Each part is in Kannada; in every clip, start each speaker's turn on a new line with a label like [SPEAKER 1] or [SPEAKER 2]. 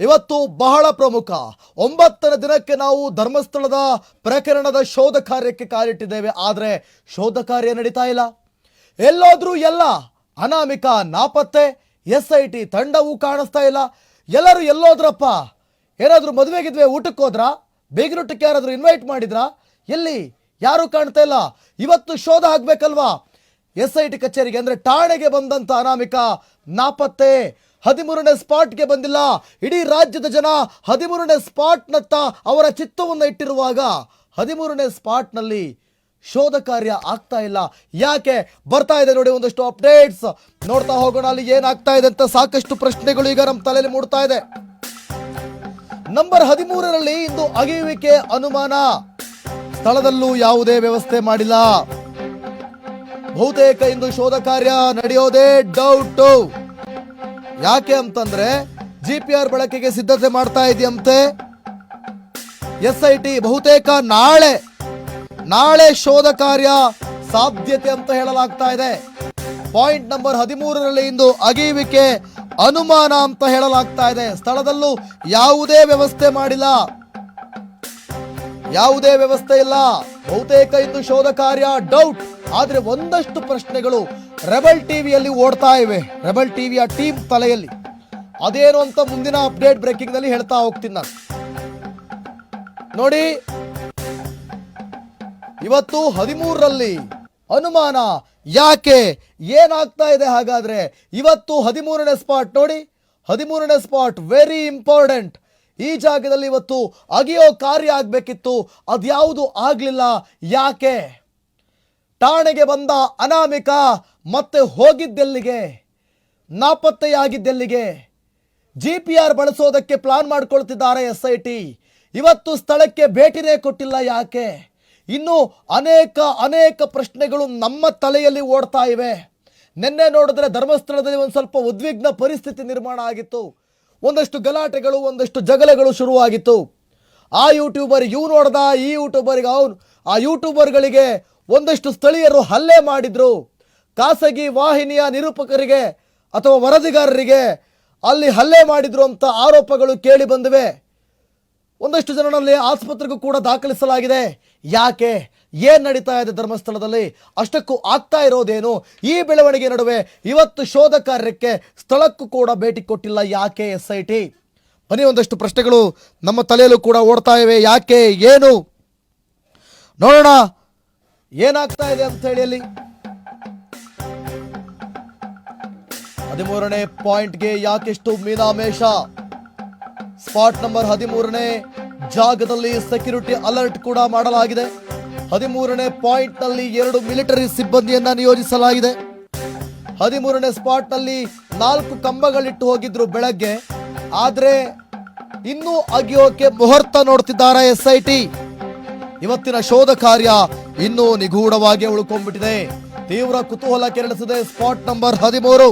[SPEAKER 1] ಇವತ್ತು ಬಹಳ ಪ್ರಮುಖ. ಒಂಬತ್ತನೇ ದಿನಕ್ಕೆ ನಾವು ಧರ್ಮಸ್ಥಳದ ಪ್ರಕರಣದ ಶೋಧ ಕಾರ್ಯಕ್ಕೆ ಕಾಲಿಟ್ಟಿದ್ದೇವೆ. ಆದರೆ ಶೋಧ ಕಾರ್ಯ ನಡೀತಾ ಇಲ್ಲ. ಎಲ್ಲೋದ್ರೂ ಎಲ್ಲ ಅನಾಮಿಕ ನಾಪತ್ತೆ ಎಸ್ ಐ ಟಿ ತಂಡವೂ ಕಾಣಿಸ್ತಾ ಇಲ್ಲ. ಎಲ್ಲರೂ ಎಲ್ಲೋದ್ರಪ್ಪ? ಏನಾದರೂ ಮದುವೆಗಿದ್ವೆ, ಊಟಕ್ಕೆ ಹೋದ್ರಾ? ಬೇಗಿನೂಟಕ್ಕೆ ಯಾರಾದರೂ ಇನ್ವೈಟ್ ಮಾಡಿದ್ರಾ? ಎಲ್ಲಿ? ಯಾರೂ ಕಾಣ್ತಾ ಇಲ್ಲ. ಇವತ್ತು ಶೋಧ ಆಗ್ಬೇಕಲ್ವಾ? ಎಸ್ ಐ ಟಿ ಕಚೇರಿಗೆ ಅಂದರೆ ಠಾಣೆಗೆ ಬಂದಂಥ ಅನಾಮಿಕ ನಾಪತ್ತೆ ಹದಿಮೂರನೇ ಸ್ಪಾಟ್ಗೆ ಬಂದಿಲ್ಲ. ಇಡೀ ರಾಜ್ಯದ ಜನ ಹದಿಮೂರನೇ ಸ್ಪಾಟ್ನತ್ತ ಅವರ ಚಿತ್ತವನ್ನು ಇಟ್ಟಿರುವಾಗ ಹದಿಮೂರನೇ ಸ್ಪಾಟ್ನಲ್ಲಿ ಶೋಧ ಕಾರ್ಯ ಆಗ್ತಾ ಇಲ್ಲ. ಯಾಕೆ? ಬರ್ತಾ ಇದೆ ನೋಡಿ ಒಂದಷ್ಟು ಅಪ್ಡೇಟ್ಸ್. ನೋಡ್ತಾ ಹೋಗೋಣ ಅಲ್ಲಿ ಏನಾಗ್ತಾ ಇದೆ ಅಂತ ಸಾಕಷ್ಟು ಪ್ರಶ್ನೆಗಳು ಈಗ ನಮ್ಮ ತಲೆಯಲ್ಲಿ ಮೂಡ್ತಾ ಇದೆ. ನಂಬರ್ ಹದಿಮೂರರಲ್ಲಿ ಇಂದು ಅಗೆಯುವಿಕೆ ಅನುಮಾನ. ಸ್ಥಳದಲ್ಲೂ ಯಾವುದೇ ವ್ಯವಸ್ಥೆ ಮಾಡಿಲ್ಲ. ಬಹುತೇಕ ಇಂದು ಶೋಧ ಕಾರ್ಯ ನಡೆಯೋದೇ ಡೌಟ್. ಯಾಕೆ ಅಂತಂದ್ರೆ ಜಿ ಪಿ ಆರ್ ಬಳಕೆಗೆ ಸಿದ್ಧತೆ ಮಾಡ್ತಾ ಇದೆಯಂತೆ. ಎಸ್ ಐ ಟಿ ಬಹುತೇಕ ನಾಳೆ ನಾಳೆ ಶೋಧ ಕಾರ್ಯ ಸಾಧ್ಯತೆ ಅಂತ ಹೇಳಲಾಗ್ತಾ ಇದೆ. ಪಾಯಿಂಟ್ ನಂಬರ್ ಹದಿಮೂರರಲ್ಲಿ ಇಂದು ಅಗೆಯುವಿಕೆ ಅನುಮಾನ ಅಂತ ಹೇಳಲಾಗ್ತಾ ಇದೆ. ಸ್ಥಳದಲ್ಲೂ ಯಾವುದೇ ವ್ಯವಸ್ಥೆ ಮಾಡಿಲ್ಲ. ಯಾವುದೇ ವ್ಯವಸ್ಥೆ ಇಲ್ಲ. ಬಹುತೇಕ ಇಂದು ಶೋಧ ಕಾರ್ಯ ಡೌಟ್. ಆದ್ರೆ ಒಂದಷ್ಟು ಪ್ರಶ್ನೆಗಳು ರೆಬಲ್ ಟಿವಿಯಲ್ಲಿ ಓಡ್ತಾ ಇವೆ. ರೆಬಲ್ ಟಿವಿಯ ಟೀಮ್ ತಲೆಯಲ್ಲಿ. ಅದೇನು ಅಂತ ಮುಂದಿನ ಅಪ್ಡೇಟ್ ಬ್ರೇಕಿಂಗ್ನಲ್ಲಿ ಹೇಳ್ತಾ ಹೋಗ್ತೀನಿ ನಾನು. ನೋಡಿ, ಇವತ್ತು ಹದಿಮೂರರಲ್ಲಿ ಅನುಮಾನ ಯಾಕೆ ಏನಾಗ್ತಾ ಇದೆ ಹಾಗಾದ್ರೆ ಇವತ್ತು ಹದಿಮೂರನೇ ಸ್ಪಾಟ್ ನೋಡಿ, ಹದಿಮೂರನೇ ಸ್ಪಾಟ್ ವೆರಿ ಇಂಪಾರ್ಟೆಂಟ್. ಈ ಜಾಗದಲ್ಲಿ ಇವತ್ತು ಅಗಿಯೋ ಕಾರ್ಯ ಆಗಬೇಕಿತ್ತು. ಅದ್ಯಾವುದು ಆಗಲಿಲ್ಲ, ಯಾಕೆ? ಠಾಣೆಗೆ ಬಂದ ಅನಾಮಿಕ ಮತ್ತೆ ಹೋಗಿದ್ದೆಲ್ಲಿಗೆ? ನಾಪತ್ತೆಯಾಗಿದ್ದೆಲ್ಲಿಗೆ? ಜಿ ಪಿ ಆರ್ ಬಳಸೋದಕ್ಕೆ ಪ್ಲಾನ್ ಮಾಡಿಕೊಳ್ತಿದ್ದಾರೆ ಎಸ್ ಐ ಟಿ ಇವತ್ತು ಸ್ಥಳಕ್ಕೆ ಭೇಟಿನೇ ಕೊಟ್ಟಿಲ್ಲ ಯಾಕೆ? ಇನ್ನು ಅನೇಕ ಅನೇಕ ಪ್ರಶ್ನೆಗಳು ನಮ್ಮ ತಲೆಯಲ್ಲಿ ಓಡ್ತಾ ಇವೆ. ನಿನ್ನೆ ನೋಡಿದ್ರೆ ಧರ್ಮಸ್ಥಳದಲ್ಲಿ ಒಂದು ಸ್ವಲ್ಪ ಉದ್ವಿಗ್ನ ಪರಿಸ್ಥಿತಿ ನಿರ್ಮಾಣ ಆಗಿತ್ತು. ಒಂದಷ್ಟು ಗಲಾಟೆಗಳು, ಒಂದಷ್ಟು ಜಗಳಗಳು ಶುರುವಾಗಿತ್ತು. ಆ ಯೂಟ್ಯೂಬರ್ ಇವ್ ನೋಡ್ದ, ಈ ಯೂಟ್ಯೂಬರ್ಗೆ ಅವನು ಆ ಯೂಟ್ಯೂಬರ್ಗಳಿಗೆ ಒಂದಷ್ಟು ಸ್ಥಳೀಯರು ಹಲ್ಲೆ ಮಾಡಿದ್ರು. ಖಾಸಗಿ ವಾಹಿನಿಯ ನಿರೂಪಕರಿಗೆ ಅಥವಾ ವರದಿಗಾರರಿಗೆ ಅಲ್ಲಿ ಹಲ್ಲೆ ಮಾಡಿದ್ರು ಅಂತ ಆರೋಪಗಳು ಕೇಳಿ ಬಂದಿವೆ. ಒಂದಷ್ಟು ಜನರಲ್ಲಿ ಆಸ್ಪತ್ರೆಗೂ ಕೂಡ ದಾಖಲಿಸಲಾಗಿದೆ. ಯಾಕೆ? ಏನ್ ನಡೀತಾ ಇದೆ ಧರ್ಮಸ್ಥಳದಲ್ಲಿ? ಅಷ್ಟಕ್ಕೂ ಆಗ್ತಾ ಇರೋದೇನು? ಈ ಬೆಳವಣಿಗೆ ನಡುವೆ ಇವತ್ತು ಶೋಧ ಕಾರ್ಯಕ್ಕೆ ಸ್ಥಳಕ್ಕೂ ಕೂಡ ಭೇಟಿ ಕೊಟ್ಟಿಲ್ಲ ಯಾಕೆ ಎಸ್ ಐ ಟಿ? ಬನ್ನಿ ಒಂದಷ್ಟು ಪ್ರಶ್ನೆಗಳು ನಮ್ಮ ತಲೆಯಲ್ಲೂ ಕೂಡ ಓಡ್ತಾ ಇವೆ. ಯಾಕೆ? ಏನು? ನೋಡೋಣ. ಏನಾಗ್ತಾ ಇದೆ ಅಂತ ಹೇಳಿ ಅಲ್ಲಿ. ಹದಿಮೂರನೇ ಪಾಯಿಂಟ್ಗೆ ಯಾಕೆಷ್ಟು ಮೀನಾಮೇಷ? ಸ್ಪಾಟ್ ನಂಬರ್ ಹದಿಮೂರನೇ ಜಾಗದಲ್ಲಿ ಸೆಕ್ಯೂರಿಟಿ ಅಲರ್ಟ್ ಕೂಡ ಮಾಡಲಾಗಿದೆ. ಹದಿಮೂರನೇ ಪಾಯಿಂಟ್ನಲ್ಲಿ ಎರಡು ಮಿಲಿಟರಿ ಸಿಬ್ಬಂದಿಯನ್ನ ನಿಯೋಜಿಸಲಾಗಿದೆ. ಹದಿಮೂರನೇ ಸ್ಪಾಟ್ನಲ್ಲಿ ನಾಲ್ಕು ಕಂಬಗಳಿಟ್ಟು ಹೋಗಿದ್ರು ಬೆಳಗ್ಗೆ. ಆದ್ರೆ ಇನ್ನೂ ಅಗಿಯೋಕೆ ಮುಹೂರ್ತ ನೋಡ್ತಿದ್ದಾರೆ ಎಸ್ ಐ ಟಿ ಇವತ್ತಿನ ಶೋಧ ಕಾರ್ಯ ಇನ್ನೂ ನಿಗೂಢವಾಗಿ ಉಳ್ಕೊಂಡ್ಬಿಟ್ಟಿದೆ. ತೀವ್ರ ಕುತೂಹಲ ಕೆರಳಿಸಿದೆ ಸ್ಪಾಟ್ ನಂಬರ್ ಹದಿಮೂರು.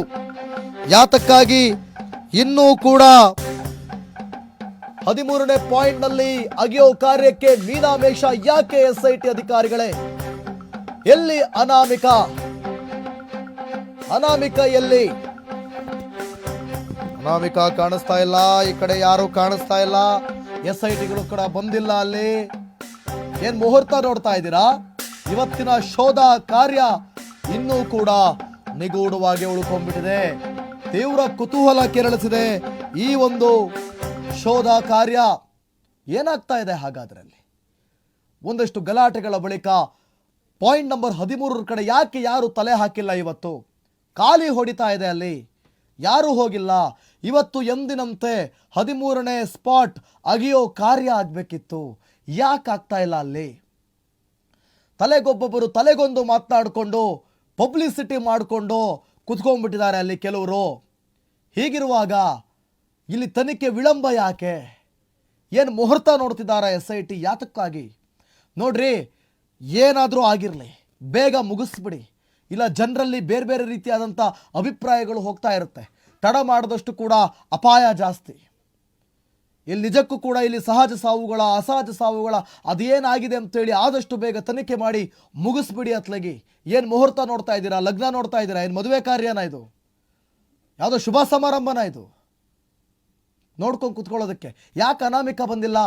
[SPEAKER 1] ಯಾತಕ್ಕಾಗಿ ಇನ್ನೂ ಕೂಡ ಹದಿಮೂರನೇ ಪಾಯಿಂಟ್ನಲ್ಲಿ ಅಗಿಯೋ ಕಾರ್ಯಕ್ಕೆ ಮೀನಾಮೇಷ ಯಾಕೆ ಎಸ್ ಐ ಟಿ ಅಧಿಕಾರಿಗಳೇ? ಎಲ್ಲಿ ಅನಾಮಿಕ? ಅನಾಮಿಕ ಎಲ್ಲಿ? ಅನಾಮಿಕ ಕಾಣಿಸ್ತಾ ಇಲ್ಲ, ಈ ಕಡೆ ಯಾರು ಕಾಣಿಸ್ತಾ ಇಲ್ಲ. ಎಸ್ ಐ ಟಿಗಳು ಕೂಡ ಬಂದಿಲ್ಲ ಅಲ್ಲಿ. ಏನ್ ಮುಹೂರ್ತ ನೋಡ್ತಾ ಇದ್ದೀರಾ? ಇವತ್ತಿನ ಶೋಧ ಕಾರ್ಯ ಇನ್ನೂ ಕೂಡ ನಿಗೂಢವಾಗಿ ಉಳ್ಕೊಂಡ್ಬಿಟ್ಟಿದೆ. ತೀವ್ರ ಕುತೂಹಲ ಕೆರಳಿಸಿದೆ ಈ ಒಂದು ಶೋಧ ಕಾರ್ಯ. ಏನಾಗ್ತಾ ಇದೆ ಹಾಗಾದ್ರಲ್ಲಿ? ಒಂದಷ್ಟು ಗಲಾಟೆಗಳ ಬಳಿಕ ಪಾಯಿಂಟ್ ನಂಬರ್ ಹದಿಮೂರರ ಕಡೆ ಯಾಕೆ ಯಾರು ತಲೆ ಹಾಕಿಲ್ಲ ಇವತ್ತು? ಖಾಲಿ ಹೊಡಿತಾ ಇದೆ ಅಲ್ಲಿ. ಯಾರೂ ಹೋಗಿಲ್ಲ. ಇವತ್ತು ಎಂದಿನಂತೆ ಹದಿಮೂರನೇ ಸ್ಪಾಟ್ ಅಗಿಯೋ ಕಾರ್ಯ ಆಗಬೇಕಿತ್ತು. ಯಾಕೆ ಆಗ್ತಾ ಇಲ್ಲ ಅಲ್ಲಿ? ತಲೆಗೊಬ್ಬೊಬ್ಬರು ತಲೆಗೊಂದು ಮಾತನಾಡಿಕೊಂಡು ಪಬ್ಲಿಸಿಟಿ ಮಾಡಿಕೊಂಡು ಕುತ್ಕೊಂಡ್ಬಿಟ್ಟಿದ್ದಾರೆ ಅಲ್ಲಿ ಕೆಲವರು. ಹೀಗಿರುವಾಗ ಇಲ್ಲಿ ತನಿಖೆ ವಿಳಂಬ ಯಾಕೆ? ಏನು ಮುಹೂರ್ತ ನೋಡ್ತಿದ್ದಾರೆ ಎಸ್ ಐ ಟಿ? ಯಾತಕ್ಕಾಗಿ? ನೋಡ್ರಿ, ಏನಾದರೂ ಆಗಿರಲಿ, ಬೇಗ ಮುಗಿಸ್ಬಿಡಿ. ಇಲ್ಲ ಜನರಲ್ಲಿ ಬೇರೆ ಬೇರೆ ರೀತಿಯಾದಂಥ ಅಭಿಪ್ರಾಯಗಳು ಹೋಗ್ತಾ ಇರುತ್ತೆ. ತಡ ಮಾಡಿದಷ್ಟು ಕೂಡ ಅಪಾಯ ಜಾಸ್ತಿ. ಇಲ್ಲಿ ನಿಜಕ್ಕೂ ಕೂಡ ಇಲ್ಲಿ ಸಹಜ ಸಾವುಗಳ, ಅಸಹಜ ಸಾವುಗಳ ಅದೇನಾಗಿದೆ ಅಂತೇಳಿ ಆದಷ್ಟು ಬೇಗ ತನಿಖೆ ಮಾಡಿ ಮುಗಿಸ್ಬಿಡಿ ಅತ್ಲಗಿ. ಏನು ಮುಹೂರ್ತ ನೋಡ್ತಾ ಇದ್ದೀರಾ? ಲಗ್ನ ನೋಡ್ತಾ ಇದ್ದೀರಾ? ಏನು ಮದುವೆ ಕಾರ್ಯನ ಇದು? ಯಾವುದೋ ಶುಭ ಸಮಾರಂಭನ ಇದು? ನೋಡ್ಕೊಂಡು ಕುತ್ಕೊಳ್ಳೋದಕ್ಕೆ. ಯಾಕೆ ಅನಾಮಿಕ ಬಂದಿಲ್ಲ?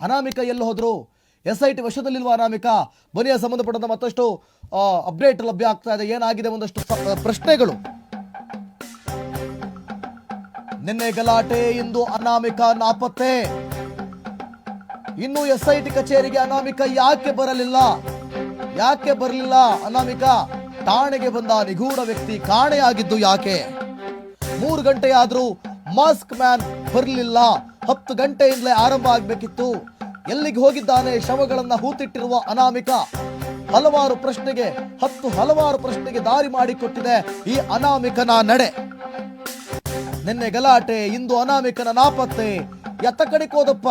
[SPEAKER 1] ಅನಾಮಿಕ ಎಲ್ಲಿ ಹೋದ್ರು? ಎಸ್ ಐ ಟಿ ವಶದಲ್ಲಿಲ್ವ ಅನಾಮಿಕ? ಬನಿಯ ಸಂಬಂಧಪಟ್ಟಂತ ಮತ್ತಷ್ಟು ಅಪ್ಡೇಟ್ ಲಭ್ಯ ಆಗ್ತಾ ಇದೆ. ಏನಾಗಿದೆ ಒಂದಷ್ಟು ಪ್ರಶ್ನೆಗಳು. ನಿನ್ನೆ ಗಲಾಟೆ ಇಂದು ಅನಾಮಿಕ ನಾಪತ್ತೆ. ಇನ್ನು ಎಸ್ ಐ ಟಿ ಕಚೇರಿಗೆ ಅನಾಮಿಕ ಯಾಕೆ ಬರಲಿಲ್ಲ? ಯಾಕೆ ಬರಲಿಲ್ಲ? ಅನಾಮಿಕ ಠಾಣೆಗೆ ಬಂದ ನಿಗೂಢ ವ್ಯಕ್ತಿ ಕಾಣೆಯಾಗಿದ್ದು ಯಾಕೆ? ಮೂರು ಗಂಟೆ ಮಾಸ್ಕ್ ಮ್ಯಾನ್ ಬರಲಿಲ್ಲ. ಹತ್ತು ಗಂಟೆಯಿಂದಲೇ ಆರಂಭ ಆಗಬೇಕಿತ್ತು. ಎಲ್ಲಿಗೆ ಹೋಗಿದ್ದಾನೆ? ಶವಗಳನ್ನ ಹೂತಿಟ್ಟಿರುವ ಅನಾಮಿಕ ಹಲವಾರು ಪ್ರಶ್ನೆಗೆ, ಹತ್ತು ಹಲವಾರು ಪ್ರಶ್ನೆಗೆ ದಾರಿ ಮಾಡಿಕೊಟ್ಟಿದೆ ಈ ಅನಾಮಿಕನ ನಡೆ. ನಿನ್ನೆ ಗಲಾಟೆ, ಇಂದು ಅನಾಮಿಕನ ನಾಪತ್ತೆ. ಎತ್ತ ಕಡಿಕೋದಪ್ಪ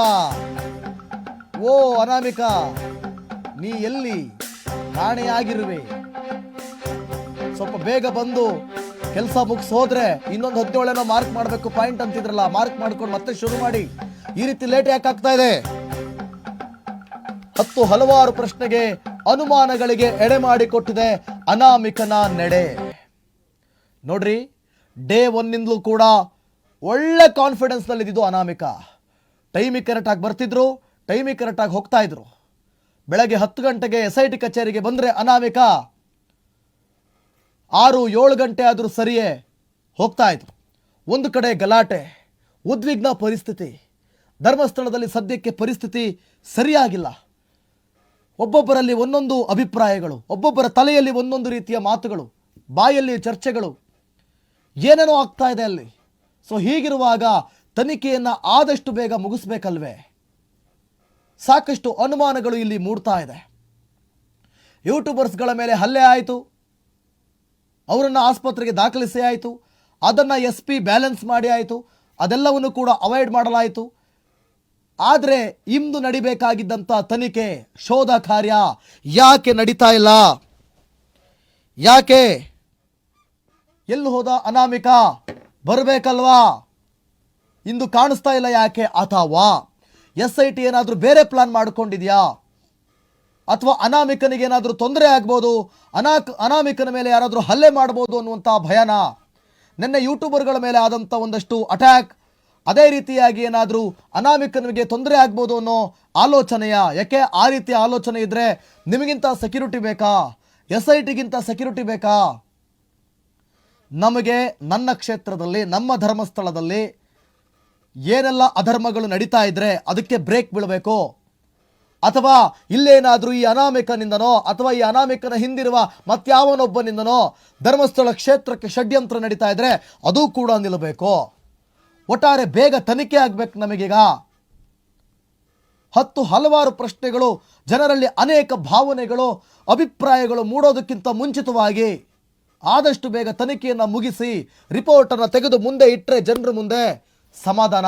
[SPEAKER 1] ಓ, ಅನಾಮಿಕ, ನೀ ಎಲ್ಲಿ? ಕಾಣೆಯಾಗಿರುವೆ ಸ್ವಲ್ಪ ಬೇಗ ಬಂದು ಕೆಲಸ ಮುಗಿಸ್ ಹೋದ್ರೆ ಇನ್ನೊಂದು ಹದಿನೇಳೇನೋ ಮಾರ್ಕ್ ಮಾಡಬೇಕು ಪಾಯಿಂಟ್ ಅಂತಿದ್ರಲ್ಲ, ಮಾರ್ಕ್ ಮಾಡ್ಕೊಂಡು ಮತ್ತೆ ಶುರು ಮಾಡಿ. ಈ ರೀತಿ ಲೇಟ್ ಯಾಕೆ ಆಗ್ತಾ ಇದೆ? ಹತ್ತು ಹಲವಾರು ಪ್ರಶ್ನೆಗೆ ಅನುಮಾನಗಳಿಗೆ ಎಡೆ ಮಾಡಿಕೊಟ್ಟಿದೆ ಅನಾಮಿಕನ ನಡೆ. ನೋಡ್ರಿ ಡೇ ಒನ್ನಿಂದಲೂ ಕೂಡ ಒಳ್ಳೆ ಕಾನ್ಫಿಡೆನ್ಸ್ನಲ್ಲಿ ಇದ್ದಿದ್ದು ಅನಾಮಿಕ. ಟೈಮಿಗೆ ಕರೆಕ್ಟಾಗಿ ಬರ್ತಿದ್ರು ಟೈಮಿಗೆ ಕರೆಕ್ಟಾಗಿ ಹೋಗ್ತಾ ಇದ್ರು. ಬೆಳಗ್ಗೆ ಹತ್ತು ಗಂಟೆಗೆ ಎಸ್ ಐ ಟಿ ಕಚೇರಿಗೆ ಬಂದರೆ ಅನಾಮಿಕ ಆರು ಏಳು ಗಂಟೆ ಆದರೂ ಸರಿಯೇ ಹೋಗ್ತಾ ಇದ್ರು. ಒಂದು ಕಡೆ ಗಲಾಟೆ, ಉದ್ವಿಗ್ನ ಪರಿಸ್ಥಿತಿ, ಧರ್ಮಸ್ಥಳದಲ್ಲಿ ಸದ್ಯಕ್ಕೆ ಪರಿಸ್ಥಿತಿ ಸರಿಯಾಗಿಲ್ಲ. ಒಬ್ಬೊಬ್ಬರಲ್ಲಿ ಒಂದೊಂದು ಅಭಿಪ್ರಾಯಗಳು, ಒಬ್ಬೊಬ್ಬರ ತಲೆಯಲ್ಲಿ ಒಂದೊಂದು ರೀತಿಯ ಮಾತುಗಳು, ಬಾಯಲ್ಲಿ ಚರ್ಚೆಗಳು ಏನೇನೋ ಆಗ್ತಾ ಇದೆ ಅಲ್ಲಿ. ಸೊ ಹೀಗಿರುವಾಗ ತನಿಖೆಯನ್ನು ಆದಷ್ಟು ಬೇಗ ಮುಗಿಸ್ಬೇಕಲ್ವೇ? ಸಾಕಷ್ಟು ಅನುಮಾನಗಳು ಇಲ್ಲಿ ಮೂಡ್ತಾ ಇದೆ. ಯೂಟ್ಯೂಬರ್ಸ್ಗಳ ಮೇಲೆ ಹಲ್ಲೆ ಆಯಿತು. ಅವರನ್ನು ಆಸ್ಪತ್ರೆಗೆ ದಾಖಲಿಸಿ ಆಯಿತು. ಅದನ್ನು ಎಸ್ ಪಿ ಬ್ಯಾಲೆನ್ಸ್ ಮಾಡಿ ಆಯಿತು. ಅದೆಲ್ಲವನ್ನು ಕೂಡ ಅವಾಯ್ಡ್ ಮಾಡಲಾಯಿತು. ಆದರೆ ಇಂದು ನಡಿಬೇಕಾಗಿದ್ದಂಥ ತನಿಖೆ, ಶೋಧ ಕಾರ್ಯ ಯಾಕೆ ನಡೀತಾ ಇಲ್ಲ? ಯಾಕೆ ಎಲ್ಲಿ ಹೋದ ಅನಾಮಿಕ? ಬರಬೇಕಲ್ವಾ? ಇಂದು ಕಾಣಿಸ್ತಾ ಇಲ್ಲ ಯಾಕೆ ಅಥವಾ? ಎಸ್ ಐ ಟಿ ಏನಾದರೂ ಬೇರೆ ಪ್ಲಾನ್ ಮಾಡಿಕೊಂಡಿದೆಯಾ? ಅಥವಾ ಅನಾಮಿಕನಿಗೆ ಏನಾದರೂ ತೊಂದರೆ ಆಗ್ಬೋದು? ಅನಾಕ್, ಅನಾಮಿಕನ ಮೇಲೆ ಯಾರಾದರೂ ಹಲ್ಲೆ ಮಾಡ್ಬೋದು ಅನ್ನುವಂಥ ಭಯನ? ನಿನ್ನೆ ಯೂಟ್ಯೂಬರ್ಗಳ ಮೇಲೆ ಆದಂಥ ಒಂದಷ್ಟು ಅಟ್ಯಾಕ್. ಅದೇ ರೀತಿಯಾಗಿ ಏನಾದರೂ ಅನಾಮಿಕನಿಗೆ ತೊಂದರೆ ಆಗ್ಬೋದು ಅನ್ನೋ ಆಲೋಚನೆಯ? ಯಾಕೆ ಆ ರೀತಿಯ ಆಲೋಚನೆ ಇದ್ದರೆ ನಿಮಗಿಂತ ಸೆಕ್ಯೂರಿಟಿ ಬೇಕಾ? ಎಸ್ ಐ ಟಿಗಿಂತ ಸೆಕ್ಯೂರಿಟಿ ಬೇಕಾ? ನಮಗೆ ನನ್ನ ಕ್ಷೇತ್ರದಲ್ಲಿ, ನಮ್ಮ ಧರ್ಮಸ್ಥಳದಲ್ಲಿ ಏನೆಲ್ಲ ಅಧರ್ಮಗಳು ನಡೀತಾ ಇದ್ದರೆ ಅದಕ್ಕೆ ಬ್ರೇಕ್ ಬೀಳಬೇಕು? ಅಥವಾ ಇಲ್ಲೇನಾದರೂ ಈ ಅನಾಮಿಕನಿಂದನೋ, ಅಥವಾ ಈ ಅನಾಮಿಕನ ಹಿಂದಿರುವ ಮತ್ಯಾವನೊಬ್ಬನಿಂದನೋ ಧರ್ಮಸ್ಥಳ ಕ್ಷೇತ್ರಕ್ಕೆ ಷಡ್ಯಂತ್ರ ನಡೀತಾ ಇದ್ದರೆ ಅದು ಕೂಡ ನಿಲ್ಲಬೇಕು. ಒಟ್ಟಾರೆ ಬೇಗ ತನಿಖೆ ಆಗ್ಬೇಕು ನಮಗೀಗ. ಹತ್ತು ಹಲವಾರು ಪ್ರಶ್ನೆಗಳು, ಜನರಲ್ಲಿ ಅನೇಕ ಭಾವನೆಗಳು, ಅಭಿಪ್ರಾಯಗಳು ಮೂಡೋದಕ್ಕಿಂತ ಮುಂಚಿತವಾಗಿ ಆದಷ್ಟು ಬೇಗ ತನಿಖೆಯನ್ನು ಮುಗಿಸಿ ರಿಪೋರ್ಟನ್ನು ತೆಗೆದು ಮುಂದೆ ಇಟ್ಟರೆ ಜನರ ಮುಂದೆ ಸಮಾಧಾನ.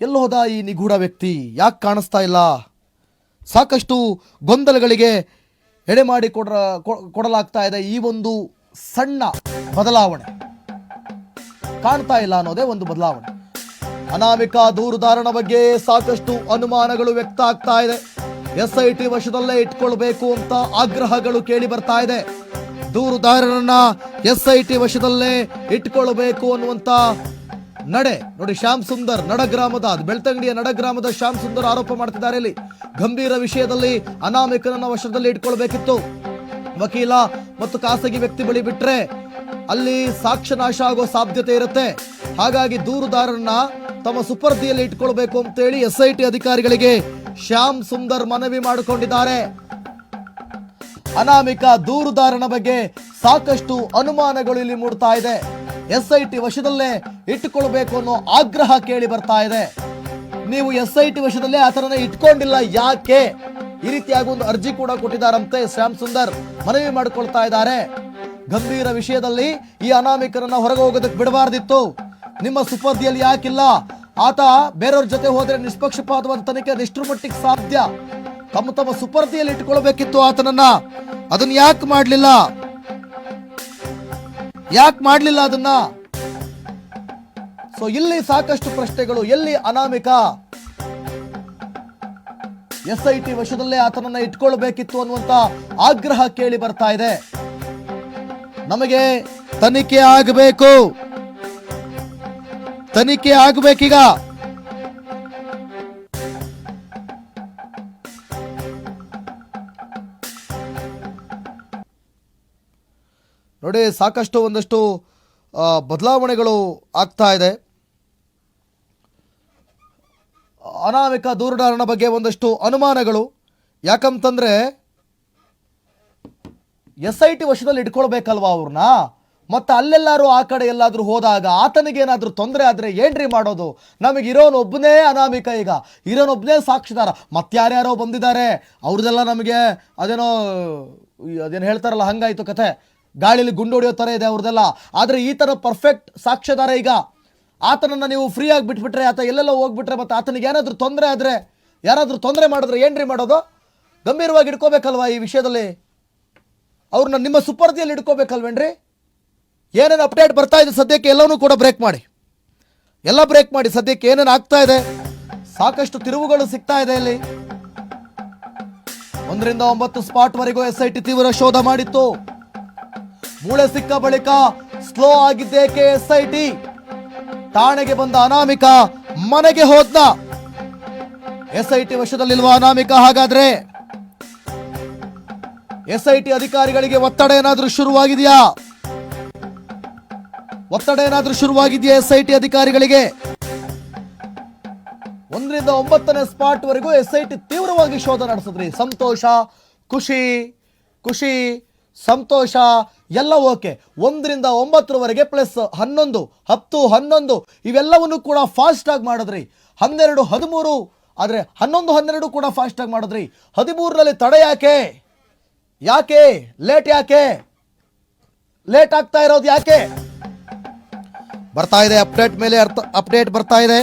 [SPEAKER 1] ಎಲ್ಲೋದ ಈ ನಿಗೂಢ ವ್ಯಕ್ತಿ? ಯಾಕೆ ಕಾಣಿಸ್ತಾ ಇಲ್ಲ? ಸಾಕಷ್ಟು ಗೊಂದಲಗಳಿಗೆ ಎಡೆ ಮಾಡಿ ಕೊಡ ಕೊಡಲಾಗ್ತಾ ಇದೆ ಈ ಒಂದು ಸಣ್ಣ ಬದಲಾವಣೆ. ಕಾಣ್ತಾ ಇಲ್ಲ ಅನ್ನೋದೇ ಒಂದು ಬದಲಾವಣೆ. ಅನಾಮಿಕ ದೂರುದಾರನ ಬಗ್ಗೆ ಸಾಕಷ್ಟು ಅನುಮಾನಗಳು ವ್ಯಕ್ತ ಆಗ್ತಾ ಇದೆ. ಎಸ್ ಐ ಟಿ ವಶದಲ್ಲೇ ಇಟ್ಕೊಳ್ಬೇಕು ಅಂತ ಆಗ್ರಹಗಳು ಕೇಳಿ ಬರ್ತಾ ಇದೆ. ದೂರುದಾರರನ್ನ ಎಸ್ ಐ ಟಿ ವಶದಲ್ಲೇ ಇಟ್ಕೊಳ್ಬೇಕು ಅನ್ನುವಂತ ನಡೆ. ನೋಡಿ, ಶ್ಯಾಮ್ ಸುಂದರ್ ನಡಗ್ರಾಮದ ಗ್ರಾಮದ ಬೆಳ್ತಂಗಡಿಯ ನಡಗ್ರಾಮದ ಶ್ಯಾಮ್ ಸುಂದರ್ ಆರೋಪ ಮಾಡ್ತಿದ್ದಾರೆ ಇಲ್ಲಿ. ಗಂಭೀರ ವಿಷಯದಲ್ಲಿ ಅನಾಮಿಕನನ್ನ ವಶದಲ್ಲಿ ಇಟ್ಕೊಳ್ಬೇಕಿತ್ತು. ವಕೀಲ ಮತ್ತು ಖಾಸಗಿ ವ್ಯಕ್ತಿ ಬಳಿ ಬಿಟ್ರೆ ಅಲ್ಲಿ ಸಾಕ್ಷ್ಯ ನಾಶ ಆಗೋ ಸಾಧ್ಯತೆ ಇರುತ್ತೆ. ಹಾಗಾಗಿ ದೂರುದಾರರನ್ನ ತಮ್ಮ ಸುಪರ್ದಿಯಲ್ಲಿ ಇಟ್ಕೊಳ್ಬೇಕು ಅಂತೇಳಿ ಎಸ್ ಐ ಟಿ ಅಧಿಕಾರಿಗಳಿಗೆ ಶ್ಯಾಮ್ ಸುಂದರ್ ಮನವಿ ಮಾಡಿಕೊಂಡಿದ್ದಾರೆ. ಅನಾಮಿಕ ದೂರುದಾರನ ಬಗ್ಗೆ ಸಾಕಷ್ಟು ಅನುಮಾನಗಳು ಇಲ್ಲಿ ಮೂಡ್ತಾ ಇದೆ. ಎಸ್ ಐ ಟಿ ವಶದಲ್ಲೇ ಇಟ್ಟುಕೊಳ್ಬೇಕು ಅನ್ನೋ ಆಗ್ರಹ ಕೇಳಿ ಬರ್ತಾ ಇದೆ. ನೀವು ಎಸ್ ಐ ಟಿ ವಶದಲ್ಲೇ ಆತನನ್ನ ಇಟ್ಕೊಂಡಿಲ್ಲ ಯಾಕೆ? ಈ ರೀತಿಯಾಗಿ ಒಂದು ಅರ್ಜಿ ಕೂಡ ಕೊಟ್ಟಿದ್ದಾರಂತೆ ಶ್ಯಾಮ್ ಸುಂದರ್. ಮನವಿ ಮಾಡಿಕೊಳ್ತಾ ಇದ್ದಾರೆ. ಗಂಭೀರ ವಿಷಯದಲ್ಲಿ ಈ ಅನಾಮಿಕರನ್ನ ಹೊರಗೆ ಹೋಗೋದಕ್ಕೆ ಬಿಡಬಾರ್ದಿತ್ತು. ನಿಮ್ಮ ಸುಪರ್ದಿಯಲ್ಲಿ ಯಾಕಿಲ್ಲ? ಆತ ಬೇರೆಯವ್ರ ಜೊತೆ ಹೋದ್ರೆ ನಿಷ್ಪಕ್ಷಪಾತವಾದ ತನಿಖೆ ಅದೆಷ್ಟರ ಮಟ್ಟಿಗೆ ಸಾಧ್ಯ? ತಮ್ಮ ತಮ್ಮ ಸುಪರ್ದಿಯಲ್ಲಿ ಇಟ್ಕೊಳ್ಬೇಕಿತ್ತು ಆತನನ್ನ. ಅದನ್ನ ಯಾಕೆ ಮಾಡ್ಲಿಲ್ಲ? ಯಾಕೆ ಮಾಡ್ಲಿಲ್ಲ ಅದನ್ನ? ಸೊ ಇಲ್ಲಿ ಸಾಕಷ್ಟು ಪ್ರಶ್ನೆಗಳು ಎಲ್ಲಿ ಅನಾಮಿಕ. ಎಸ್ ಐ ಟಿ ವಶದಲ್ಲೇ ಆತನನ್ನ ಇಟ್ಕೊಳ್ಬೇಕಿತ್ತು ಅನ್ನುವಂತ ಆಗ್ರಹ ಕೇಳಿ ಬರ್ತಾ ಇದೆ. ನಮಗೆ ತನಿಖೆ ಆಗಬೇಕು. ತನಿಖೆ ಆಗಬೇಕೀಗ. ನೋಡಿ, ಸಾಕಷ್ಟು ಒಂದಷ್ಟು ಬದಲಾವಣೆಗಳು ಆಗ್ತಾ ಇದೆ. ಅನಾಮಿಕ ದೂರದಾರನ ಬಗ್ಗೆ ಒಂದಷ್ಟು ಅನುಮಾನಗಳು. ಯಾಕಂತಂದ್ರೆ ಎಸ್ ಐ ಟಿ ವಶದಲ್ಲಿ ಇಟ್ಕೊಳ್ಬೇಕಲ್ವಾ ಅವ್ರನ್ನ? ಮತ್ತೆ ಅಲ್ಲೆಲ್ಲರೂ ಆ ಕಡೆ ಎಲ್ಲಾದ್ರೂ ಹೋದಾಗ ಆತನಿಗೆ ಏನಾದ್ರೂ ತೊಂದರೆ ಆದ್ರೆ ಏನ್ರಿ ಮಾಡೋದು? ನಮಗೆ ಇರೋನೊಬ್ಬನೇ ಅನಾಮಿಕ ಈಗ. ಇರೋನೊಬ್ಬನೇ ಸಾಕ್ಷಿದಾರ. ಮತ್ತಾರ್ಯಾರೋ ಬಂದಿದ್ದಾರೆ. ಅವ್ರದೆಲ್ಲ ನಮಗೆ ಅದೇನೋ ಅದೇನು ಹೇಳ್ತಾರಲ್ಲ, ಹಂಗಾಯಿತು ಕತೆ ಗಾಳಿಲಿ ಗುಂಡು ಹೊಡೆಯೋ ಥರ ಇದೆ ಅವ್ರದೆಲ್ಲ. ಆದರೆ ಈ ಥರ ಪರ್ಫೆಕ್ಟ್ ಸಾಕ್ಷ್ಯದಾರ ಈಗ. ಆತನನ್ನು ನೀವು ಫ್ರೀ ಆಗಿ ಬಿಟ್ಬಿಟ್ರೆ, ಆತ ಎಲ್ಲೆಲ್ಲ ಹೋಗ್ಬಿಟ್ರೆ ಮತ್ತೆ ಆತನಿಗೆ ಏನಾದರೂ ತೊಂದರೆ ಆದರೆ, ಯಾರಾದರೂ ತೊಂದರೆ ಮಾಡಿದ್ರೆ ಏನ್ರಿ ಮಾಡೋದು? ಗಂಭೀರವಾಗಿ ಇಟ್ಕೋಬೇಕಲ್ವಾ ಈ ವಿಷಯದಲ್ಲಿ? ಅವ್ರನ್ನ ನಿಮ್ಮ ಸುಪರ್ದಿಯಲ್ಲಿ ಇಟ್ಕೋಬೇಕಲ್ವೇನ್ರಿ ಏನೇನು ಅಪ್ಡೇಟ್ ಬರ್ತಾ ಇದೆ ಸದ್ಯಕ್ಕೆ ಎಲ್ಲವನ್ನೂ ಕೂಡ ಬ್ರೇಕ್ ಮಾಡಿ. ಎಲ್ಲ ಬ್ರೇಕ್ ಮಾಡಿ. ಸದ್ಯಕ್ಕೆ ಏನೇನು ಆಗ್ತಾ ಇದೆ? ಸಾಕಷ್ಟು ತಿರುವುಗಳು ಸಿಗ್ತಾ ಇದೆ ಇಲ್ಲಿ. ಒಂದರಿಂದ ಒಂಬತ್ತು ಸ್ಪಾಟ್ ವರೆಗೂ ಎಸ್ ಐ ಟಿ ತೀವ್ರ ಶೋಧ ಮಾಡಿತ್ತು. ಮೂಳೆ ಸಿಕ್ಕ ಬಳಿಕ ಸ್ಲೋ ಆಗಿದ್ದೇಕೆ ಎಸ್ ಐ ಟಿ ಠಾಣೆಗೆ ಬಂದ ಅನಾಮಿಕ ಮನೆಗೆ ಹೋದ್ನ. ಎಸ್ ಐ ಟಿ ವಶದಲ್ಲಿಲ್ವ ಅನಾಮಿಕ ಹಾಗಾದ್ರೆ? ಎಸ್ ಐ ಟಿ ಅಧಿಕಾರಿಗಳಿಗೆ ಒತ್ತಡ ಏನಾದರೂ ಶುರುವಾಗಿದೆಯಾ? ಒತ್ತಡ ಏನಾದರೂ ಶುರುವಾಗಿದೆಯಾ ಎಸ್ ಐ ಟಿ ಅಧಿಕಾರಿಗಳಿಗೆ? ಒಂದರಿಂದ ಒಂಬತ್ತನೇ ಸ್ಪಾಟ್ ವರೆಗೂ ಎಸ್ ಐ ಟಿ ತೀವ್ರವಾಗಿ ಶೋಧ ನಡೆಸಿದ್ರಿ. ಸಂತೋಷ, ಖುಷಿ ಖುಷಿ, ಸಂತೋಷ, ಎಲ್ಲ ಓಕೆ. ಒಂದರಿಂದ ಒಂಬತ್ತರವರೆಗೆ ಪ್ಲಸ್ ಹನ್ನೊಂದು, ಹತ್ತು ಹನ್ನೊಂದು, ಇವೆಲ್ಲವನ್ನು ಕೂಡ ಫಾಸ್ಟ್ ಆಗಿ ಮಾಡಿದ್ರಿ. ಹನ್ನೆರಡು, ಹದಿಮೂರು, ಆದರೆ ಹನ್ನೊಂದು, ಹನ್ನೆರಡು ಕೂಡ ಫಾಸ್ಟ್ ಆಗಿ ಮಾಡಿದ್ರಿ. ಹದಿಮೂರರಲ್ಲಿ ತಡೆ ಯಾಕೆ? ಯಾಕೆ? ಲೇಟ್ ಯಾಕೆ? ಲೇಟ್ ಆಗ್ತಾ ಇರೋದು ಯಾಕೆ? ಬರ್ತಾ ಇದೆ ಅಪ್ಡೇಟ್ ಮೇಲೆ ಅಪ್ಡೇಟ್ ಬರ್ತಾ ಇದೆ.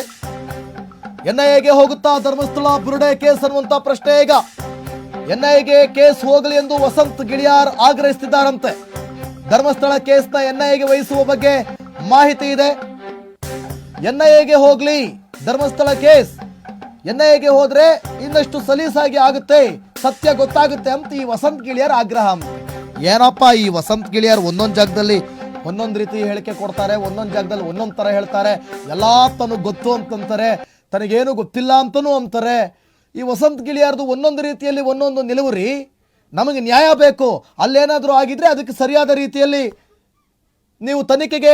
[SPEAKER 1] ಎನ್ಐಎಗೆ ಹೋಗುತ್ತಾ ಧರ್ಮಸ್ಥಳ ಬುರುಡೆ ಕೇಸ್ ಅನ್ನುವಂತ ಪ್ರಶ್ನೆ ಈಗ. ಎನ್ಐಎಗೆ ಕೇಸ್ ಹೋಗಲಿ ಎಂದು ವಸಂತ್ ಗಿಳಿಯಾರ್ ಆಗ್ರಹಿಸುತ್ತಿದ್ದಾರಂತೆ ಧರ್ಮಸ್ಥಳ ಕೇಸ್ನ ಎನ್ ಐಗೆ ವಹಿಸುವ ಬಗ್ಗೆ ಮಾಹಿತಿ ಇದೆ. ಎನ್ಐಎಗೆ ಹೋಗ್ಲಿ, ಧರ್ಮಸ್ಥಳ ಕೇಸ್. ಎನ್ಐಎಗೆ ಹೋದ್ರೆ ಇನ್ನಷ್ಟು ಸಲೀಸಾಗಿ ಆಗುತ್ತೆ, ಸತ್ಯ ಗೊತ್ತಾಗುತ್ತೆ ಅಂತ ಈ ವಸಂತ್ ಗಿಳಿಯರ್ ಆಗ್ರಹ. ಏನಪ್ಪ ಈ ವಸಂತ್ ಗಿಳಿಯರ್ ಒಂದೊಂದು ಜಾಗದಲ್ಲಿ ಒಂದೊಂದು ರೀತಿ ಹೇಳಿಕೆ ಕೊಡ್ತಾರೆ, ಒಂದೊಂದು ಜಾಗದಲ್ಲಿ ಒಂದೊಂದು ತರ ಹೇಳ್ತಾರೆ. ಎಲ್ಲ ತನಗೆ ಗೊತ್ತು ಅಂತಂತಾರೆ, ತನಗೇನು ಗೊತ್ತಿಲ್ಲ ಅಂತನೂ ಅಂತಾರೆ. ಈ ವಸಂತ ಗಿಳಿಯಾರ್ದು ಒಂದೊಂದು ರೀತಿಯಲ್ಲಿ ಒಂದೊಂದು ನಿಲುವು ರೀ ನಮಗೆ ನ್ಯಾಯ ಬೇಕು. ಅಲ್ಲೇನಾದರೂ ಆಗಿದ್ರೆ ಅದಕ್ಕೆ ಸರಿಯಾದ ರೀತಿಯಲ್ಲಿ ನೀವು ತನಿಖೆಗೆ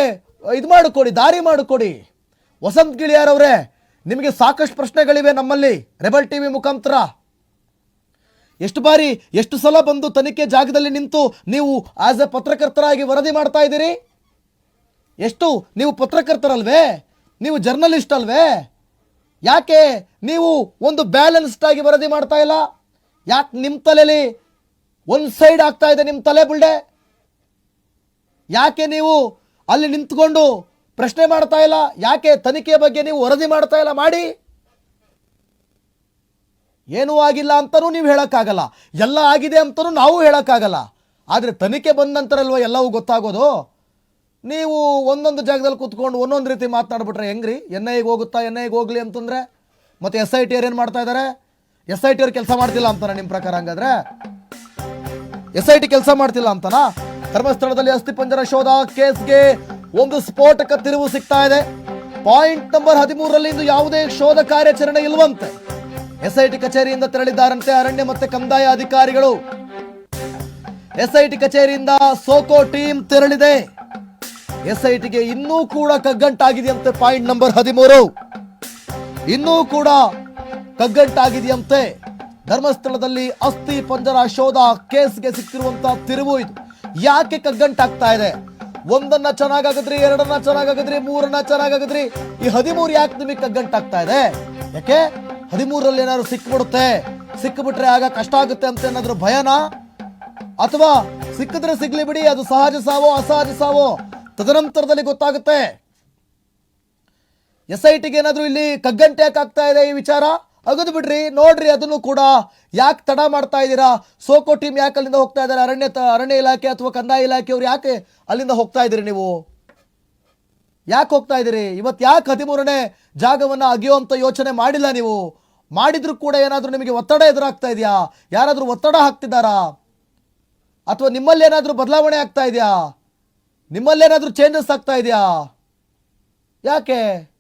[SPEAKER 1] ಇದು ಮಾಡಿಕೊಡಿ, ದಾರಿ ಮಾಡಿಕೊಡಿ. ವಸಂತ ಗಿಳಿಯಾರವರೇ ನಿಮಗೆ ಸಾಕಷ್ಟು ಪ್ರಶ್ನೆಗಳಿವೆ ನಮ್ಮಲ್ಲಿ. ರೆಬಲ್ ಟಿ ವಿ ಮುಖಾಂತರ. ಎಷ್ಟು ಬಾರಿ, ಎಷ್ಟು ಸಲ ಬಂದು ತನಿಖೆ ಜಾಗದಲ್ಲಿ ನಿಂತು ನೀವು ಆಸ್ ಎ ಪತ್ರಕರ್ತರಾಗಿ ವರದಿ ಮಾಡ್ತಾ ಇದ್ದೀರಿ? ಎಷ್ಟು? ನೀವು ಪತ್ರಕರ್ತರಲ್ವೇ? ನೀವು ಜರ್ನಲಿಸ್ಟ್ ಅಲ್ವೇ ಯಾಕೆ ನೀವು ಒಂದು ಬ್ಯಾಲೆನ್ಸ್ಡ್ ಆಗಿ ವರದಿ ಮಾಡ್ತಾ ಇಲ್ಲ? ಯಾಕೆ ನಿಮ್ಮ ತಲೆಯಲ್ಲಿ ಒಂದು ಸೈಡ್ ಆಗ್ತಾ ಇದೆ ನಿಮ್ಮ ತಲೆ ಬುಲ್ಡೆ? ಯಾಕೆ ನೀವು ಅಲ್ಲಿ ನಿಂತ್ಕೊಂಡು ಪ್ರಶ್ನೆ ಮಾಡ್ತಾ ಇಲ್ಲ? ಯಾಕೆ ತನಿಖೆ ಬಗ್ಗೆ ನೀವು ವರದಿ ಮಾಡ್ತಾ ಇಲ್ಲ? ಮಾಡಿ. ಏನೂ ಆಗಿಲ್ಲ ಅಂತಲೂ ನೀವು ಹೇಳೋಕ್ಕಾಗಲ್ಲ. ಎಲ್ಲ ಆಗಿದೆ ಅಂತಲೂ ನಾವು ಹೇಳೋಕ್ಕಾಗಲ್ಲ. ಆದರೆ ತನಿಖೆ ಬಂದ ನಂತರಲ್ವ ಎಲ್ಲವೂ ಗೊತ್ತಾಗೋದು? ನೀವು ಒಂದೊಂದು ಜಾಗದಲ್ಲಿ ಕೂತ್ಕೊಂಡು ಒಂದೊಂದು ರೀತಿ ಮಾತನಾಡ್ಬಿಟ್ರೆ ಹೆಂಗ್ರಿ? ಎನ್ ಐಗೆ ಹೋಗುತ್ತಾ, ಎನ್ ಐಗೆ ಹೋಗ್ಲಿ ಅಂತಂದರೆ? ಮತ್ತು ಎಸ್ ಐ ಟಿ ಅವ್ರು ಏನು ಮಾಡ್ತಾ ಇದ್ದಾರೆ ಎಸ್ ಐ ಟಿ ಅವ್ರು ಕೆಲಸ ಮಾಡ್ತಿಲ್ಲ ಅಂತಾನೆ ನಿಮ್ಮ ಪ್ರಕಾರ ಹಂಗಾದ್ರೆ? ಎಸ್ ಐ ಟಿ ಕೆಲಸ ಮಾಡ್ತಿಲ್ಲ ಅಂತನಾ? ಧರ್ಮಸ್ಥಳದಲ್ಲಿ ಅಸ್ಥಿಪಂಜರ ಶೋಧ ಕೇಸ್ಗೆ ಒಂದು ಸ್ಫೋಟಕ ತಿರುವು ಸಿಗ್ತಾ ಇದೆ. ಪಾಯಿಂಟ್ ನಂಬರ್ ಹದಿಮೂರರಲ್ಲಿ ಇಂದು ಯಾವುದೇ ಶೋಧ ಕಾರ್ಯಾಚರಣೆ ಇಲ್ವಂತೆ. ಎಸ್ ಐ ಟಿ ಕಚೇರಿಯಿಂದ ತೆರಳಿದ್ದಾರಂತೆ ಅರಣ್ಯ ಮತ್ತೆ ಕಂದಾಯ ಅಧಿಕಾರಿಗಳು. ಎಸ್ಐಟಿ ಕಚೇರಿಯಿಂದ ಸೋಕೋ ಟೀಮ್ ತೆರಳಿದೆ. ಎಸ್ಐಟಿಗೆ ಇನ್ನೂ ಕೂಡ ಕಗ್ಗಂಟಾಗಿದೆಯಂತೆ ಪಾಯಿಂಟ್ ನಂಬರ್ ಹದಿಮೂರು. ಇನ್ನೂ ಕೂಡ ಕಗ್ಗಂಟಾಗಿದೆಯಂತೆ ಧರ್ಮಸ್ಥಳದಲ್ಲಿ ಅಸ್ಥಿ ಪಂಜರ ಶೋಧ ಕೇಸ್ಗೆ ಸಿಕ್ಕಿರುವಂತಹ ತಿರುವು ಇದು. ಯಾಕೆ ಕಗ್ಗಂಟಾಗ್ತಾ ಇದೆ? ಒಂದನ್ನ ಚೆನ್ನಾಗಾಗದ್ರಿ, ಎರಡನ್ನ ಚೆನ್ನಾಗಾಗದ್ರಿ, ಮೂರನ್ನ ಚೆನ್ನಾಗಾಗದ್ರಿ, ಈ ಹದಿಮೂರು ಯಾಕೆ ನಿಮಗೆ ಕಗ್ಗಂಟಾಗ್ತಾ ಇದೆ? ಯಾಕೆ? ಹದಿಮೂರರಲ್ಲಿ ಏನಾದ್ರು ಸಿಕ್ಬಿಡುತ್ತೆ? ಸಿಕ್ಕಿಬಿಟ್ರೆ ಆಗ ಕಷ್ಟ ಆಗುತ್ತೆ ಅಂತ ಏನಾದ್ರು ಭಯನಾ? ಅಥವಾ ಸಿಕ್ಕಿದ್ರೆ ಸಿಗ್ಲಿ ಬಿಡಿ, ಅದು ಸಹಜ ಸಾವೋ, ಅಸಹಜ ಸಾವೋ? ತದನಂತರದಲ್ಲಿ ಗೊತ್ತಾಗುತ್ತೆ. ಎಸ್ ಐ ಟಿಗೆ ಏನಾದರೂ ಇಲ್ಲಿ ಕಗ್ಗಂಟೆ ಯಾಕೆ ಇದೆ ಈ ವಿಚಾರ? ಅಗದು ಬಿಡ್ರಿ, ನೋಡ್ರಿ ಅದನ್ನು ಕೂಡ. ಯಾಕೆ ತಡ ಮಾಡ್ತಾ ಇದ್ದೀರಾ? ಸೋಕೋ ಟೀಮ್ ಯಾಕೆ ಅಲ್ಲಿಂದ ಹೋಗ್ತಾ ಇದ್ದಾರೆ? ಅರಣ್ಯ ಅರಣ್ಯ ಇಲಾಖೆ ಅಥವಾ ಕಂದಾಯ ಇಲಾಖೆಯವರು ಯಾಕೆ ಅಲ್ಲಿಂದ ಹೋಗ್ತಾ ಇದ್ದೀರಿ ನೀವು? ಯಾಕೆ ಹೋಗ್ತಾ ಇದ್ದೀರಿ? ಇವತ್ತು ಯಾಕೆ ಹದಿಮೂರನೇ ಜಾಗವನ್ನು ಅಂತ ಯೋಚನೆ ಮಾಡಿಲ್ಲ ನೀವು? ಮಾಡಿದ್ರು ಕೂಡ ಏನಾದರೂ ನಿಮಗೆ ಒತ್ತಡ ಎದುರಾಗ್ತಾ ಇದೆಯಾ? ಯಾರಾದರೂ ಒತ್ತಡ ಹಾಕ್ತಿದ್ದಾರಾ? ಅಥವಾ ನಿಮ್ಮಲ್ಲಿ ಏನಾದರೂ ಬದಲಾವಣೆ ಆಗ್ತಾ ಇದೆಯಾ? ನಿಮ್ಮಲ್ಲೇನಾದರೂ ಚೇಂಜಸ್ ಆಗ್ತಾ ಇದೆಯಾ? ಯಾಕೆ?